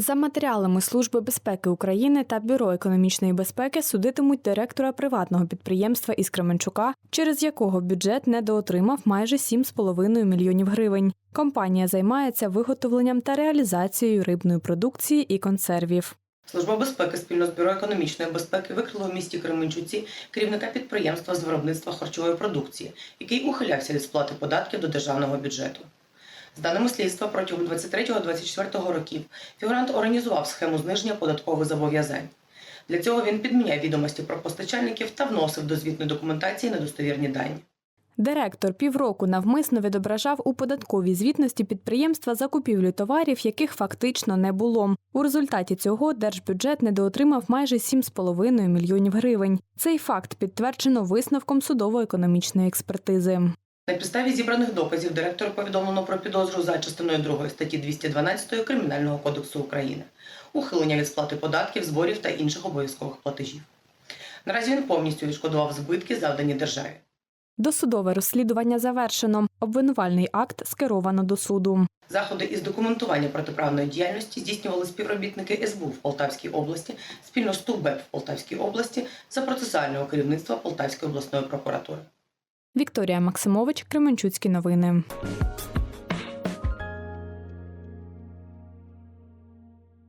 За матеріалами Служби безпеки України та Бюро економічної безпеки судитимуть директора приватного підприємства із Кременчука, через якого бюджет недоотримав майже 7,5 мільйонів гривень. Компанія займається виготовленням та реалізацією рибної продукції і консервів. Служба безпеки спільно з бюро економічної безпеки викрила у місті Кременчуці керівника підприємства з виробництва харчової продукції, який ухилявся від сплати податків до державного бюджету. З даними слідства, протягом 23-24 років фігурант організував схему зниження податкових зобов'язань. Для цього він підміняв відомості про постачальників та вносив до звітної документації недостовірні дані. Директор півроку навмисно відображав у податковій звітності підприємства закупівлю товарів, яких фактично не було. У результаті цього держбюджет недоотримав майже 7,5 мільйонів гривень. Цей факт підтверджено висновком судово-економічної експертизи. На підставі зібраних доказів директору повідомлено про підозру за частиною 2 статті 212 Кримінального кодексу України, ухилення від сплати податків, зборів та інших обов'язкових платежів. Наразі він повністю відшкодував збитки, завдані державі. Досудове розслідування завершено. Обвинувальний акт скеровано до суду. Заходи із документування протиправної діяльності здійснювали співробітники СБУ в Полтавській області спільно з ТУБЕП в Полтавській області за процесуального керівництва Полтавської обласної прокуратури. Вікторія Максимович, Кременчуцькі новини.